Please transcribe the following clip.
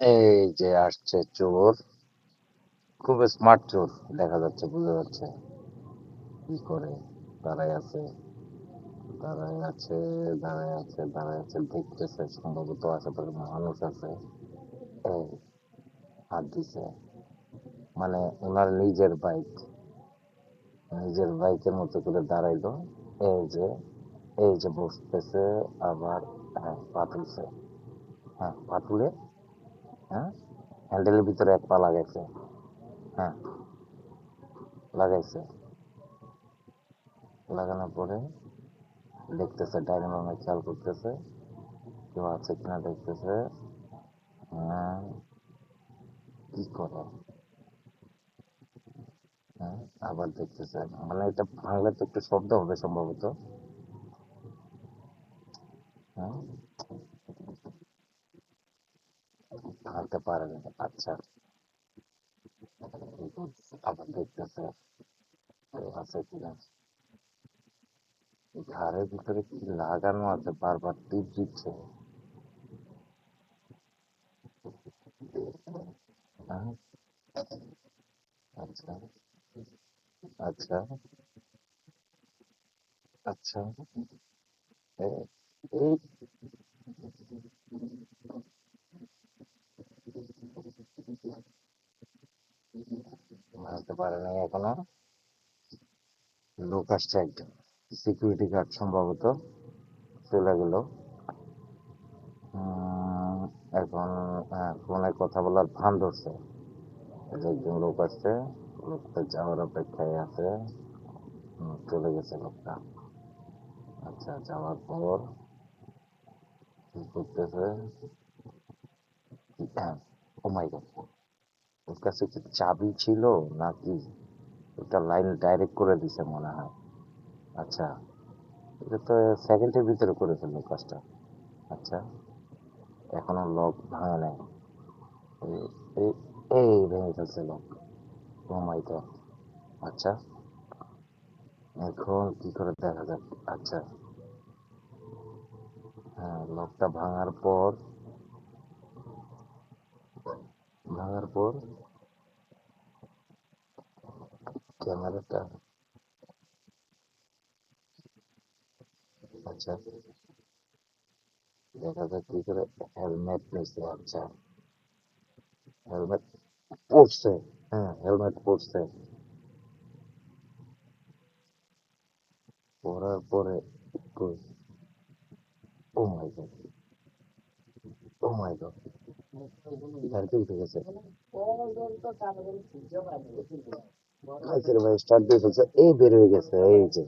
এই যে আসছে চোর, খুব স্মার্ট চোর, দেখা যাচ্ছে, বোঝা যাচ্ছে কি করে, দাঁড়ায় আছে দাঁড়ায় আছে দাঁড়ায় আছে দাঁড়ায় আছে, দেখতেছে, সম্ভবত আশেপাশে মানুষ আছে, এই হাত দিছে। মানে ওনার নিজের বাইক নিজের বাইকের মতো করে দাঁড়াইলো, এই যে এই যে বসতেছে, আবার হ্যাঁ পাতুলছে হ্যাঁ পা তুলে হ্যাঁ? হ্যান্ডেলের ভিতরে এক পা লাগাইছে। হ্যাঁ। লাগাইছে। লাগানোর পরে দেখতেছে ডাইনিং রুমে খেয়াল করতেছে। কেউ আছে কিনা দেখতেছে। হ্যাঁ, কি করে? হ্যাঁ, আবার দেখতেছে। মানে এটা ভাঙলে তো একটু শব্দ হবে সম্ভবত। হ্যাঁ। ভাঙতে পারে না। আচ্ছা। আবার দেখতেছে আছে কিনা। ঘাড়ের ভিতরে কি লাগানো আছে? বারবার টিপ দিচ্ছে। আচ্ছা। আচ্ছা। আচ্ছা। ভাঙতে পারে নাই এখনও। লোক আসছে একজন। সিকিউরিটি গার্ড সম্ভবত চলে গেল। এখন ফোনে কথা বলার ভান ধরছে। একজন লোক আসছে, লোকটা যাওয়ার অপেক্ষায় আছে। চলে গেছে লোকটা। আচ্ছা যাওয়ার পর কি করতেছে? ও মাই গড। ওর কাছে কি চাবি ছিল নাকি? ওটা লাইন ডাইরেক্ট করে দিছে মনে হয়। আচ্ছা এটা তো সেকেন্ডের ভিতরে করে ফেলল কাজটা। আচ্ছা এখনও লক ভাঙে নাই। এই ভেঙে ফেলছে লক ও মাই গড। আচ্ছা এখন কি করে দেখা যাক? আচ্ছা হ্যাঁ লকটা ভাঙার পর ভাঙার পর ক্যামেরাটা আচ্ছা দেখা যাক কি করে হেলমেট নিচ্ছে আচ্ছা হেলমেট পড়ছে হ্যাঁ হেলমেট পড়ছে পরার পরে ও মাই গড ও মাই গড গাড়িতে উঠে গেছে। ভাই স্টার্ট দিয়ে ফেলছে এই বের হয়ে গেছে এই যে।